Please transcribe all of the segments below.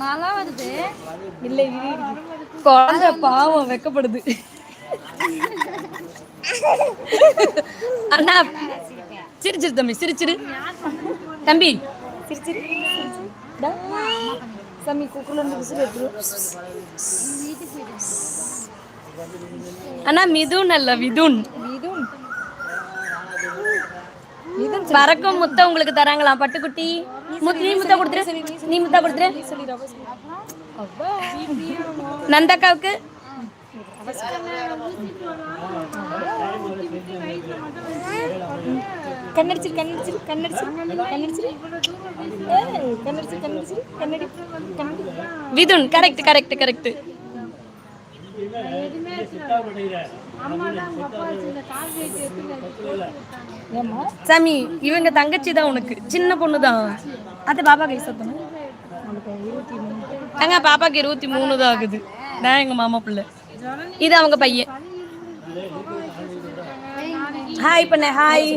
மழை வருது இல்லை குழந்தை பாவம் வெக்கப்படுது. அண்ணா சிரிச்சிரு தம்பி சிரிச்சிரு தம்பி. சிரிச்சிரு. சாமி குக்குல இருந்து விசில் அண்ணா மிதுன் அல்ல விதுன். இதுவும் பறக்கும் முத்த உங்களுக்கு தராங்களாம் பட்டுக்குட்டி. முத்து நீ முத்த கொடுத்துரு. நீ முத்தா கொடுத்துரு. நந்தக்காவுக்கு. கண்ணடிச்சிரு கண்ணடிச்சிரு கண்ணடிச்சிரு கண்ணடிச்சிரு. ஏய், கண்ணடிச்சிரு கண்ணடிச்சிரு கண்ணடி கண்ணடி. விதுன் கரெக்ட் கரெக்ட் கரெக்ட் சாமி இவங்க தங்கச்சி தான் உனக்கு. சின்ன பொண்ணு தான். அது பாப்பா கை சத்தணும் அங்க பாப்பாக்கு இருபத்தி மூணு தான் ஆகுது. நான் எங்க மாமா பிள்ளை. இது அவங்க பையன். ஹாய் பண்ண. ஹாய்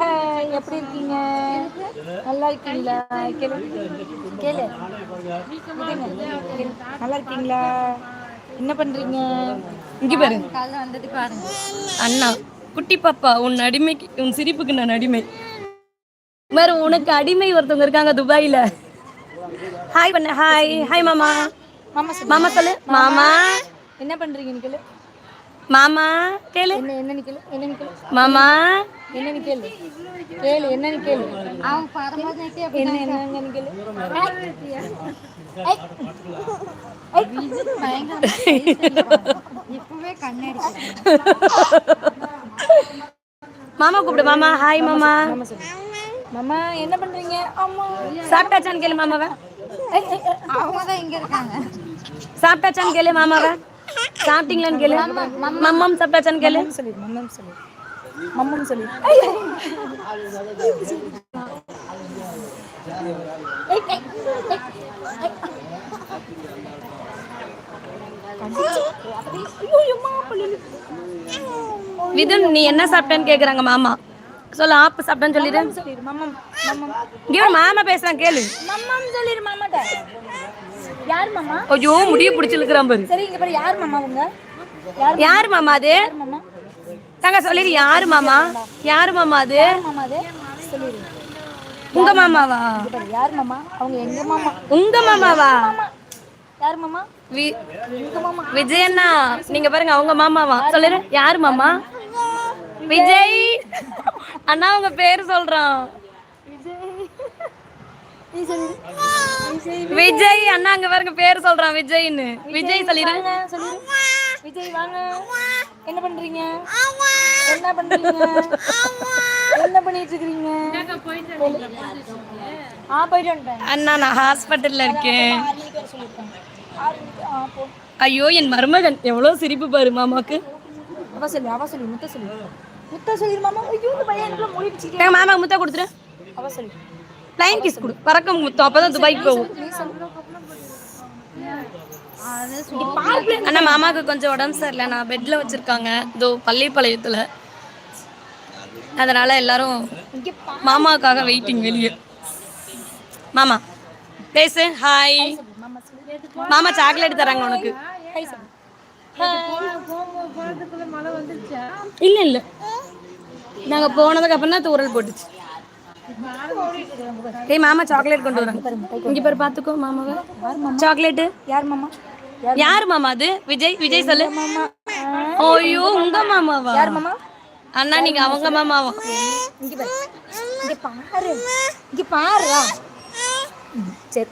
ஹாய் எப்படி இருக்கீங்க? நல்லா இருக்கீங்களா? கேளு. கேளு. நல்லா இருக்கீங்களா? என்ன பண்றீங்க? இங்க பாரு. காலைல வந்தது பாருங்க அண்ணா குட்டி பாப்பா உன் அடிமைக்கு உன் சிரிப்புக்கு நான் அடிமை. வேற உனக்கு அடிமை ஒருத்தவங்க இருக்காங்க துபாயில. ஹாய் பண்ண ஹாய் ஹாய் மாமா. மாமா சொல்லு. மாமா சொல்லு. மாமா. என்ன பண்றீங்கன்னு கேளு. மாமா கேளு. என்ன என்னன்னு கேளு. என்னன்னு கேளு. மாமா. என்னன்னு கேளு. கேளு என்னன்னு கேளு. அவன் பரமாதே என்ன என்னங்கன்னு கேளு. இப்பவே கண்ணாடி மாமா கூப்பிடு மாமா. ஹாய் மாமா மாமா. என்ன பண்றீங்க? அம்மா. சாப்பிட்டாச்சான்னு கேளு மாமாவை. அவங்க தான் இங்க இருக்காங்க. சாப்பிட்டாச்சான்னு கேளு மாமாவை. சாப்பிட்டீங்களான்னு கேளு. மம்மம் சாப்பிட்டாச்சான்னு கேளு. சொல்லு மம்மம் சொல்லு. மம்மம் சொல்லு. விதுன் நீ என்ன சாப்பிட்டேன்னு கேக்குறாங்க மாமா. சொல்லு ஆப்பு சாப்பிட்டேன்னு சொல்லிடு. ஒரு மாமா பேசுறான் கேளு. மம்மம் சொல்லிடு மாமாட்ட. யார் மாமா? ஐயோ முடிய பிடிச்சிருக்கிறான் பாரு. சரி இங்க பாரு யார் மாமா அவங்க யார் மாமா? அது? மாமா? தங்க சொல்லிடு யாரு மாமா? யாரு மாமா அது? மாமா உங்க மாமாவா? யார் மாமா? அவங்க எங்க மாமா? உங்க மாமாவா? யார் மாமா மாமா? விஜயண்ணா நீங்க பாருங்க அவங்க மாமாவா? சொல்லிடு யாரு மாமா? விஜய்! அண்ணா உங்க பேரு சொல்றான். விஜய் விஜய் அண்ணா அங்க பாருங்க பேரு சொல்றான் விஜய்னு விஜய் சொல்லிடு. விஜய் வாங்க. என்ன பண்றீங்க? என்ன பண்றீங்க? என்ன பண்ணிட்டு இருக்கீங்க ஆ போயிட்டு வந்துட்டேன். அண்ணா நான் ஹாஸ்பிட்டல்ல இருக்கேன். ஐயோ என் மருமகன் எவ்வளவு சிரிப்பு பாரு மாமாக்கு. அவ சொல்லு அவ சொல்லு முத்த சொல்லு. முத்த சொல்லிடு மாமா. ஐயோ இந்த பையன் எனக்குள்ள மொழி பிடிச்சிட்டே மாமா முத்தா கொடுத்துரு. அவ சொல்லு. பிளைன் கிஸ் கொடு. பறக்கம் முத்தம். அப்பதான் துபாய்க்கு போகும். அண்ணா மாமாவுக்கு கொஞ்சம் உடம்பு சரியில்லை. நான் பெட்ல வச்சிருக்காங்க. இதோ பள்ளிப்பாளையத்துல அதனால எல்லாரும் மாமாவுக்காக வெயிட்டிங் வெளியே. மாமா பேசு. ஹாய் மாமா சாக்லேட் தராங்க உனக்கு. இல்ல இல்ல. நாங்க போனதுக்கு அப்புறம் தான் தூரல் போட்டுச்சு. ஏய் மாமா சாக்லேட் கொண்டு வராங்க. இங்க பேர் பாத்துக்கோ மாமாவை சாக்லேட் யார் மாமா யார் மாமா அது? விஜய் விஜய் சொல்லு. மாமா ஓய்யோ உங்க மாமாவா? யார் மாமா அண்ணா நீங்க அவங்க மாமாவா? இங்க பாரு. இங்க பாரு. சரி